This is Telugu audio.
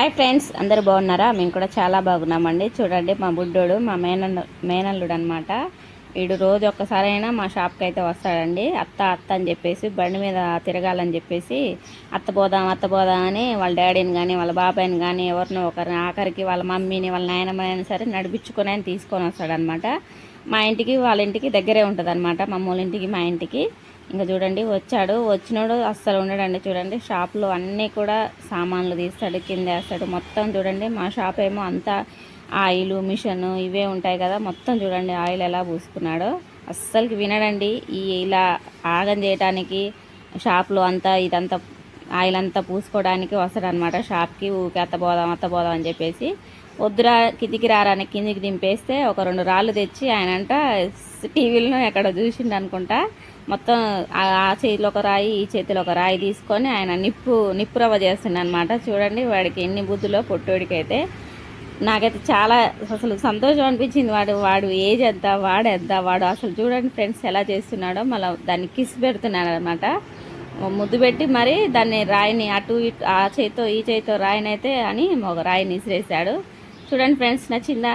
హాయ్ ఫ్రెండ్స్ అందరు బాగున్నారా? మేము కూడా చాలా బాగున్నామండి. చూడండి మా బుడ్డోడు మా మేనల్లు మేనల్లుడు అనమాట వీడు రోజు ఒక్కసారైనా మా షాప్కి అయితే వస్తాడండి. అత్త అత్త అని చెప్పేసి బండి మీద తిరగాలని చెప్పేసి అత్త పోదాం అత్త పోదాం అని వాళ్ళ డాడీని కానీ వాళ్ళ బాబాయ్ని కానీ ఎవరినో ఒకరిని ఆఖరికి వాళ్ళ మమ్మీని వాళ్ళ నాయనమ్మని సరే నడిపించుకొని అని తీసుకొని వస్తాడనమాట మా ఇంటికి వాళ్ళ ఇంటికి దగ్గరే ఉంటుంది అనమాట ఇంటికి మా ఇంటికి. ఇంకా చూడండి వచ్చాడు. వచ్చినోడు అస్సలు ఉండడండి. చూడండి షాప్లో అన్నీ కూడా సామాన్లు తీస్తాడు కింద వేస్తాడు. మొత్తం చూడండి మా షాప్ ఏమో అంతా ఆయిల్ మిషన్ ఇవే ఉంటాయి కదా. మొత్తం చూడండి ఆయిల్ ఎలా పూసుకున్నాడో. అస్సలకి వినడండి ఈ ఇలా ఆగం చేయటానికి షాప్లో అంతా ఇదంతా ఆయిల్ అంతా పూసుకోవడానికి వస్తాడనమాట షాప్కి ఊరికి అత్త పోదాం అత్త పోదాం అని చెప్పేసి వద్దురా కిందికి రారాని కిందికి దింపేస్తే ఒక రెండు రాళ్ళు తెచ్చి ఆయన అంట టీవీలో ఎక్కడ చూసిండు అనుకుంటా. మొత్తం ఆ చేతిలో ఒక రాయి ఈ చేతిలో ఒక రాయి తీసుకొని ఆయన నిప్పు నిప్పు రవ్వ చేస్తుండ అనమాట చూడండి వాడికి ఎన్ని బుద్ధులో పొట్టోడికి నాకైతే చాలా అసలు సంతోషం అనిపించింది వాడు వాడు ఏజ్ ఎంత వాడు ఎంత వాడు అసలు చూడండి ఫ్రెండ్స్ ఎలా చేస్తున్నాడో. మళ్ళీ దాన్ని కిస్ పెడుతున్నాడు అనమాట ముద్దు పెట్టి మరి దాన్ని రాయిని అటు ఇటు ఆ చేతితో ఈ చేతితో రాయినైతే అని ఒక రాయిని విసిరేసాడు చూడండి ఫ్రెండ్స్ నచ్చిందా?